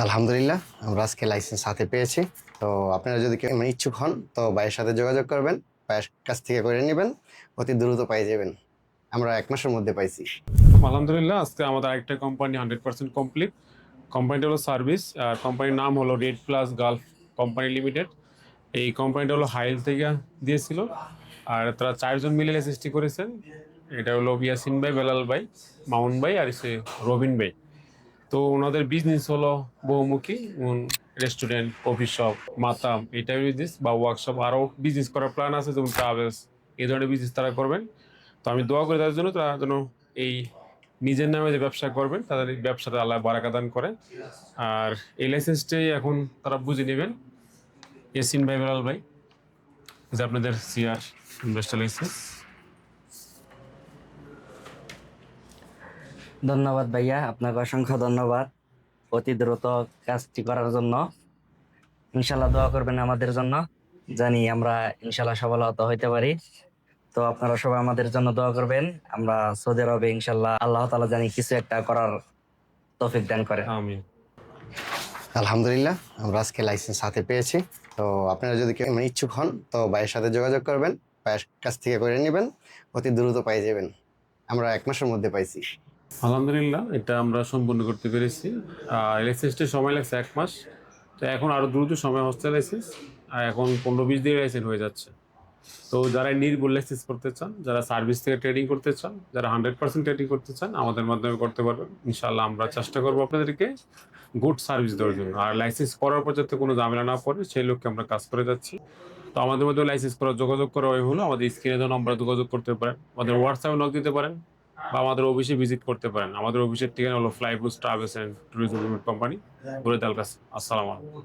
আলহামদুলিল্লাহ, আমরা আজকে লাইসেন্স হাতে পেয়েছি। তো আপনারা যদি কেউ এমন ইচ্ছুক হন, তো ভাইয়ের সাথে যোগাযোগ করবেন, ভাইয়ের কাছ থেকে করে নেবেন, অতি দ্রুত পাই যাবেন। আমরা এক মাসের মধ্যে পাইছি। আলহামদুলিল্লাহ, আজকে আমাদের আরেকটা কোম্পানি হান্ড্রেড পার্সেন্ট কমপ্লিট কোম্পানিটা হলো সার্ভিস আর কোম্পানির নাম হলো red plus Gulf company limited এই কোম্পানিটা হলো হাইল থেকে দিয়েছিল, আর তারা চারজন মিলে সৃষ্টি করেছেন এটা হলো ইয়াসিন ভাই বেলাল ভাই মামুন ভাই, আর সে রবিন ভাই। তো ওনাদের বিজনেস হলো বহুমুখী রেস্টুরেন্ট কফি শপ মাতাম টাইপের বিজনেস বা ওয়ার্কশপ আরও বিজনেস করার প্ল্যান আছে, যেমন ট্রাভেলস এই ধরনের বিজনেস তারা করবেন। তো আমি দোয়া করি তাদের জন্য, তারা যেন এই নিজের নামে যে ব্যবসা করবেন, তাদের এই ব্যবসাটা আল্লাহ বারাকা দান করে আর এই লাইসেন্সটাই এখন তারা বুঝে নেবেন। ইয়াসিন ভাই, বেলাল ভাই, যে আপনাদের সিআর ইনভেস্টার লাইসেন্স ধন্যবাদ ভাইয়া আপনাকে অসংখ্য ধন্যবাদ অতি দ্রুত কাজটি করার জন্য। ইনশাল্লাহ দোয়া করবেন আমাদের জন্য জানি আমরা ইনশাল্লাহ সফলতা হইতে পারি। তো আপনারা সবাই আমাদের জন্য দোয়া করবেন আমরা সৌদি আরবে ইনশাল্লাহ আল্লাহ তালা জানি কিছু একটা করার তৌফিক দান করে। আলহামদুলিল্লাহ আমরা আজকে লাইসেন্স হাতে পেয়েছি। তো আপনারা যদি কেউ এমন ইচ্ছুক হন তো ভাইয়ের সাথে যোগাযোগ করবেন ভাইয়ের কাছ থেকে করে নেবেন অতি দ্রুত পাই যাবেন। আমরা এক মাসের মধ্যে পাইছি। আলহামদুলিল্লাহ, এটা আমরা সম্পূর্ণ করতে পেরেছি। আর লাইসেন্সটা সময় লাগছে এক মাস, তো এখন আরও দ্রুত সময় হচ্ছে লাইসেন্স আর এখন পনেরো বিশ দিন লাইসেন্স হয়ে যাচ্ছে। তো যারা নির্ভুল লাইসেন্স করতে চান, যারা সার্ভিস থেকে ট্রেডিং করতে চান, যারা হান্ড্রেড পার্সেন্ট ট্রেডিং করতে চান, আমাদের মাধ্যমে করতে পারবেন। ইনশাল্লাহ আমরা চেষ্টা করব আপনাদেরকে গুড সার্ভিস দেওয়ার জন্য। আর লাইসেন্স করার পর যাতে কোনো ঝামেলা না পড়ে, সেই লক্ষ্যে আমরা কাজ করে যাচ্ছি। তো আমাদের মধ্যে লাইসেন্স করার যোগাযোগ করা হলো আমাদের স্ক্রিনে দেওয়া আমরা যোগাযোগ করতে পারেন, আমাদের হোয়াটসঅ্যাপে নক দিতে পারেন। বা আমাদের অফিসে ভিজিট করতে পারেন। আমাদের অফিসের ঠিকানা হলো Flybus travels and tourism company গুরে দালকাস আসসালামু আলাইকুম।